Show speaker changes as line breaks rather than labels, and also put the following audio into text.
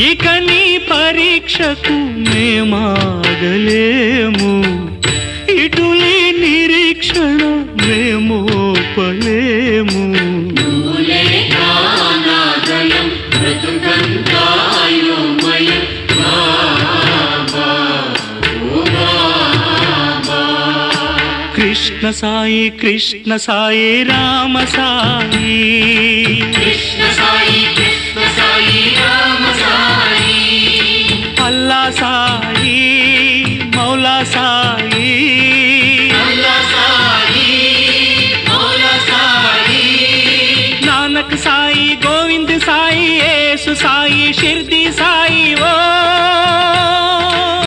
ఇక నీ పరీక్షకు మేమాగలేము. ఇటులీ నిరీక్షణ మేమోపలేము. కృష్ణ సాయి కృష్ణ సాయి రామ సాయి.
కృష్ణ సాయి
అల్లా సాయి మౌలా సాయి
అల్లా సాయి మౌలా సాయి
నానక్ సాయి గోవింద్ సాయి యేసు సాయి షిర్ది సాయి ఓ